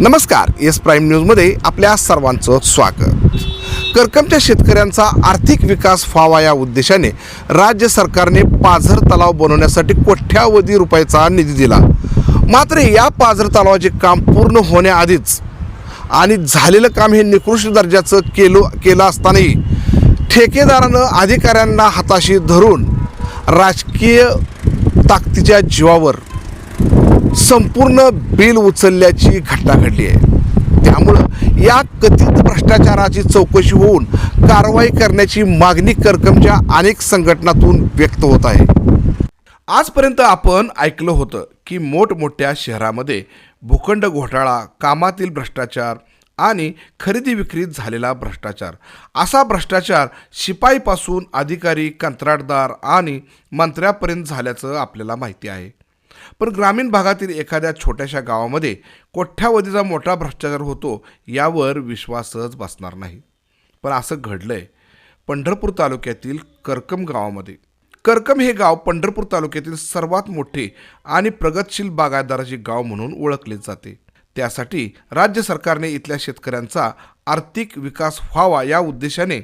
नमस्कार S prime न्यूजमध्ये आपल्या सर्वांचं स्वागत. करकमच्या शेतकऱ्यांचा आर्थिक विकास व्हावा या उद्देशाने राज्य सरकारने पाझर तलाव बनवण्यासाठी कोट्यावधी रुपयाचा निधी दिला. मात्र या पाझर तलावाचे काम पूर्ण होण्याआधीच आणि झालेलं काम हे निकृष्ट दर्जाचं केलो केलं असतानाही ठेकेदारानं अधिकाऱ्यांना हाताशी धरून राजकीय ताकदीच्या जीवावर संपूर्ण बिल उचलल्याची घटना घडली आहे. त्यामुळं या कथित भ्रष्टाचाराची चौकशी होऊन कारवाई करण्याची मागणी करकमच्या अनेक संघटनातून व्यक्त होत आहे. आजपर्यंत आपण ऐकलं होतं की मोठमोठ्या शहरामध्ये भूखंड घोटाळा कामातील भ्रष्टाचार आणि खरेदी विक्रीत झालेला भ्रष्टाचार. असा भ्रष्टाचार शिपाईपासून अधिकारी कंत्राटदार आणि मंत्र्यापर्यंत झाल्याचं आपल्याला माहिती आहे. पण ग्रामीण भागातील एखाद्या छोट्याशा गावामध्ये कोठ्यावधीचा मोठा भ्रष्टाचार होतो यावर विश्वास सहज बसणार नाही. पण असं घडलं आहे पंढरपूर तालुक्यातील करकम गावामध्ये. करकम हे गाव पंढरपूर तालुक्यातील सर्वात मोठे आणि प्रगतशील बागायतदाराचे गाव म्हणून ओळखले जाते. त्यासाठी राज्य सरकारने इथल्या शेतकऱ्यांचा आर्थिक विकास व्हावा या उद्देशाने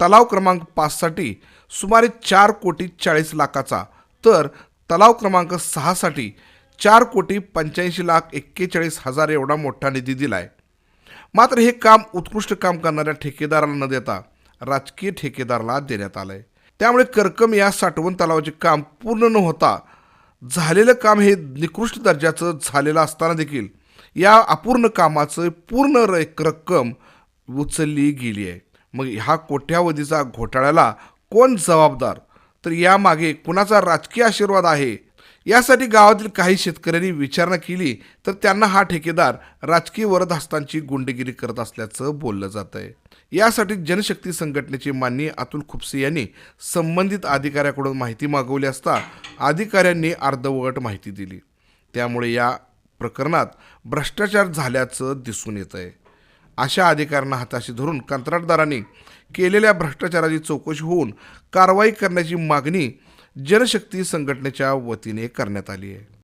तलाव क्रमांक पाचसाठी सुमारे चार कोटी चाळीस लाखाचा तर तलाव क्रमांक सहासाठी चार कोटी पंच्याऐंशी लाख एक्केचाळीस हजार एवढा मोठा निधी दिला आहे मात्र हे काम उत्कृष्ट काम करणाऱ्या ठेकेदाराला न देता राजकीय ठेकेदाराला देण्यात आलं आहे त्यामुळे करकम या साठवण तलावाचे काम पूर्ण न होता झालेलं काम हे निकृष्ट दर्जाचं झालेलं असताना देखील या अपूर्ण कामाचं पूर्ण र- रक्कम उचलली गेली आहे. मग ह्या कोट्यावधीचा घोटाळ्याला कोण जबाबदार? तर यामागे कुणाचा राजकीय आशीर्वाद आहे? यासाठी गावातील काही शेतकऱ्यांनी विचारणा केली तर त्यांना हा ठेकेदार राजकीय वरदहस्तांची गुंडगिरी करत असल्याचं बोललं जात आहे यासाठी जनशक्ती संघटनेचे माननीय अतुल खुपसे यांनी संबंधित अधिकाऱ्याकडून माहिती मागवली असता अधिकाऱ्यांनी अर्धवट माहिती दिली. त्यामुळे या प्रकरणात भ्रष्टाचार झाल्याचं दिसून येत आहे अशा अधिकाऱ्यांना हाताशी धरून कंत्राटदारांनी केलेल्या भ्रष्टाचाराची चौकशी होऊन कारवाई करण्याची मागणी जनशक्ती संघटनेच्या वतीने करण्यात आली आहे.